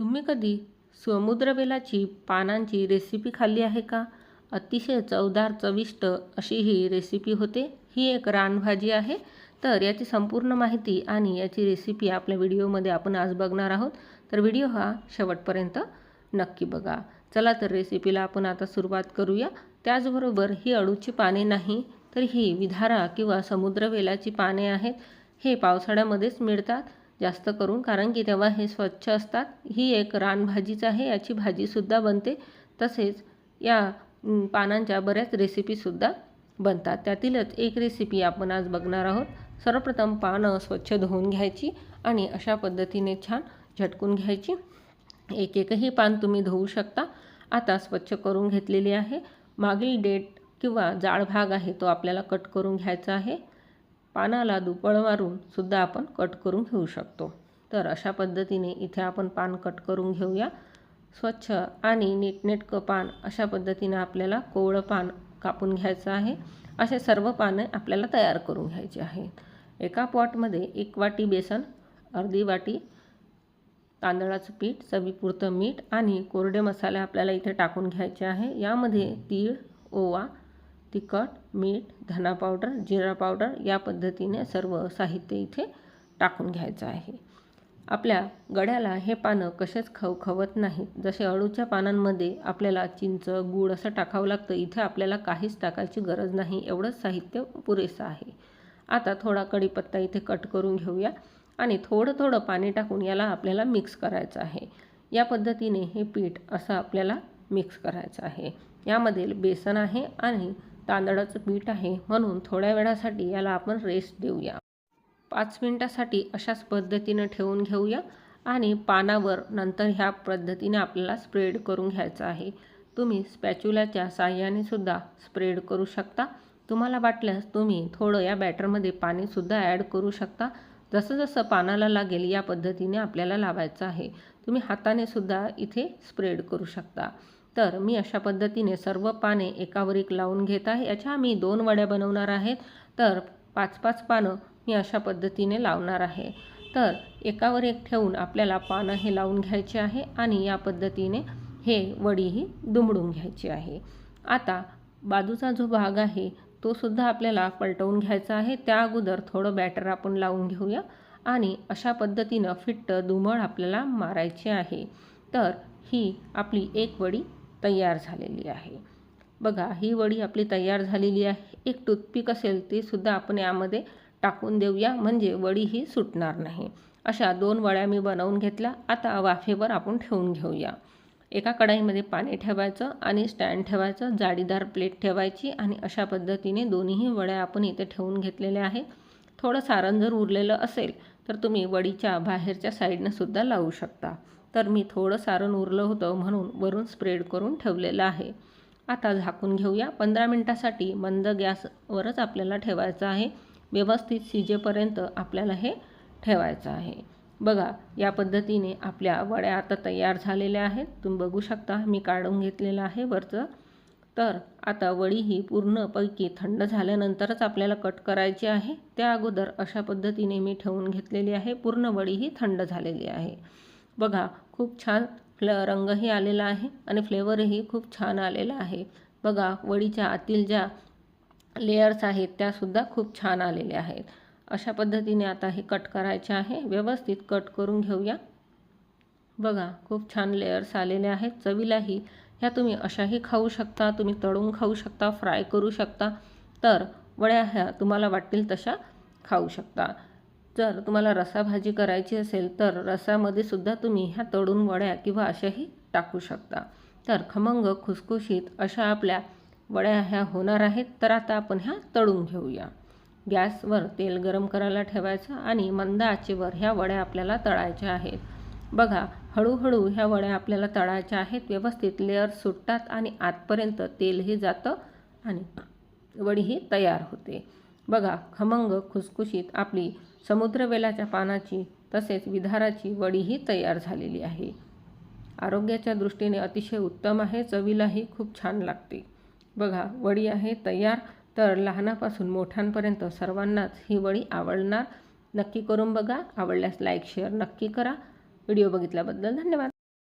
तुम्ही कधी समुद्रवेलाची पानांची रेसिपी खाल्ली आहे का? अतिशय चवदार चविष्ट अशी ही रेसिपी होते. ही एक रानभाजी आहे. तर याची संपूर्ण माहिती आणि याची रेसिपी आपल्या व्हिडिओमध्ये आपण आज बघणार आहोत. तर व्हिडिओ हा शेवटपर्यंत नक्की बघा. चला तर रेसिपीला आपण आता सुरुवात करूया. त्याचबरोबर ही अळूची पाने नाही तर ही विधारा किंवा समुद्रवेलाची पाने आहेत. हे पावसाळ्यामध्येच मिळतात. जास्त करून कारण की तेव्हा हे स्वच्छ असतात. ही एक रानभाजीच आहे याची भाजीसुद्धा बनते. तसेच या पानांच्या बऱ्याच रेसिपीसुद्धा बनतात. त्यातीलच एक रेसिपी आपण आज बघणार आहोत. सर्वप्रथम पानं स्वच्छ धुवून घ्यायची आणि अशा पद्धतीने छान झटकून घ्यायची. एक एकही पान तुम्ही धुवू शकता. आता स्वच्छ करून घेतलेली आहे. मागील डेट किंवा जाड भाग आहे तो आपल्याला कट करून घ्यायचा आहे. पानाला दुपळ मारून सुद्धा आपण कट करून घेऊ शकतो. तर अशा पद्धतीने इथे आपण पान कट करून घेऊया. स्वच्छ आणि नीटनेटकं पान अशा पद्धतीने आपल्याला कोवळं पान कापून घ्यायचं आहे. असे सर्व पानं आपल्याला तयार करून घ्यायचे आहेत. एका पॉटमध्ये एक वाटी बेसन अर्धी वाटी तांदळाचं पीठ चवीपुरतं मीठ आणि कोरडे मसाले आपल्याला इथे टाकून घ्यायचे आहे. यामध्ये तीळ ओवा तिखट मीठ धना पावडर जिरा पावडर या पद्धतीने सर्व साहित्य इथे टाकून घ्यायचं आहे. आपल्या गड्याला हे पानं कसेच खवखवत नाहीत. जसे अळूच्या पानांमध्ये आपल्याला चिंच गूळ असं टाकावं लागतं इथे आपल्याला काहीच टाकायची गरज नाही एवढंच साहित्य पुरेसं आहे. आता थोडा कढीपत्ता इथे कट करून घेऊया आणि थोडं थोडं पाणी टाकून याला आपल्याला मिक्स करायचं आहे. या पद्धतीने हे पीठ असं आपल्याला मिक्स करायचं आहे. यामध्ये बेसन आहे आणि तांदळाचं पीठ आहे म्हणून थोड्या वेळासाठी याला आपण रेस्ट देऊया. पाच मिनटासाठी अशाच पद्धतीनं ठेवून घेऊया आणि पानावर नंतर ह्या पद्धतीने आपल्याला स्प्रेड करून घ्यायचं आहे. तुम्ही स्पॅच्युलाच्या साह्याने सुद्धा स्प्रेड करू शकता. तुम्हाला वाटल्यास तुम्ही थोडं या बॅटरमध्ये पाणीसुद्धा ॲड करू शकता. जसं जसं पानाला लागेल या पद्धतीने आपल्याला लावायचं आहे. तुम्ही हाताने सुद्धा इथे स्प्रेड करू शकता. तर मी अशा पद्धतीने सर्व पाने एकावर एक लावून घेत आहे. याच्या मी दोन वड्या बनवणार आहेत. तर पाच पाच पानं मी अशा पद्धतीने लावणार आहे. तर एकावर एक ठेवून आपल्याला पानं हे लावून घ्यायचे आहे आणि या पद्धतीने हे वडीही दुमडून घ्यायची आहे. आता बाजूचा जो भाग आहे तो सुद्धा आपल्याला पलटवून घ्यायचा आहे. त्या अगोदर थोडं बॅटर आपण लावून घेऊया आणि अशा पद्धतीनं फिट्ट दुमळ आपल्याला मारायची आहे. तर ही आपली एक वडी तयार झालेली आहे. बघा ही वडी आपली तयार झालेली आहे. एक टूथपिक असेल तीसुद्धा आपण यामध्ये टाकून देऊया. म्हणजे वडी ही सुटणार नाही. अशा दोन वड्या मी बनवून घेतल्या. आता वाफेवर आपण ठेवून घेऊया. एका कढाईमध्ये पाणी ठेवायचं आणि स्टँड ठेवायचं जाडीदार प्लेट ठेवायची आणि अशा पद्धतीने दोन्हीही वड्या आपण इथे ठेवून घेतलेल्या आहेत. थोडं सारण जर उरलेलं असेल तर तुम्ही वडीच्या बाहेरच्या साईडनं सुद्धा लावू शकता. तर मी थोडं सारण उरलं होतं म्हणून वरून स्प्रेड करून ठेवलेलं आहे. आता झाकून घेऊया. पंधरा मिनटासाठी मंद गॅसवरच आपल्याला ठेवायचं आहे. व्यवस्थित शिजेपर्यंत आपल्याला हे ठेवायचं आहे. बघा या पद्धतीने आपल्या वड्या आता तयार झालेल्या आहेत. तुम्ही बघू शकता मी काढून घेतलेलं आहे वरचं. तर आता वडी ही पूर्णपैकी थंड झाल्यानंतरच आपल्याला कट करायची आहे. त्या अगोदर अशा पद्धतीने मी ठेवून घेतलेली आहे. पूर्ण वडी ही थंड झालेली आहे. बघा खूप छान फ्ल रंगही आलेला आहे आणि फ्लेवरही खूप छान आलेला आहे. बघा वडीच्या आतील ज्या लेयर्स आहेत त्यासुद्धा खूप छान आलेल्या आहेत. अशा पद्धतीने आता हे कट करायचे आहे. व्यवस्थित कट करून घेऊया. बघा खूप छान लेयर्स आलेले आहेत. चवीलाही ह्या तुम्ही अशाही खाऊ शकता तुम्ही तळून खाऊ शकता फ्राय करू शकता. तर वड्या ह्या तुम्हाला वाटतील तशा खाऊ शकता. जर तुम्हाला रसाभाजी करायची असेल तर रसामध्ये सुद्धा तुम्ही ह्या तळून वड्या किंवा अशाही टाकू शकता. तर खमंग खुसखुशीत अशा आपल्या वड्या ह्या होणार आहेत. तर आता आपण ह्या तळून घेऊया. गॅसवर तेल गरम करायला ठेवायचं आणि मंद आचेवर ह्या वड्या आपल्याला तळायच्या आहेत. बघा हळूहळू ह्या वड्या आपल्याला तळायच्या आहेत. व्यवस्थित लेअर सुटतात आणि आतपर्यंत तेलही जातं आणि वडी ही तयार होते. बघा खमंग खुसखुशीत आपली समुद्रवेलाच्या पानाची तसेच विधाराची वडीही तयार झालेली आहे. आरोग्याच्या दृष्टीने अतिशय उत्तम आहे चवीलाही खूप छान लागते. बघा वडी आहे तयार तर लहानापासून मोठ्यांपर्यंत सर्वांनाच ही वडी आवडणार. नक्की करून बघा आवडल्यास लाईक शेअर नक्की करा. व्हिडिओ बघितल्याबद्दल धन्यवाद.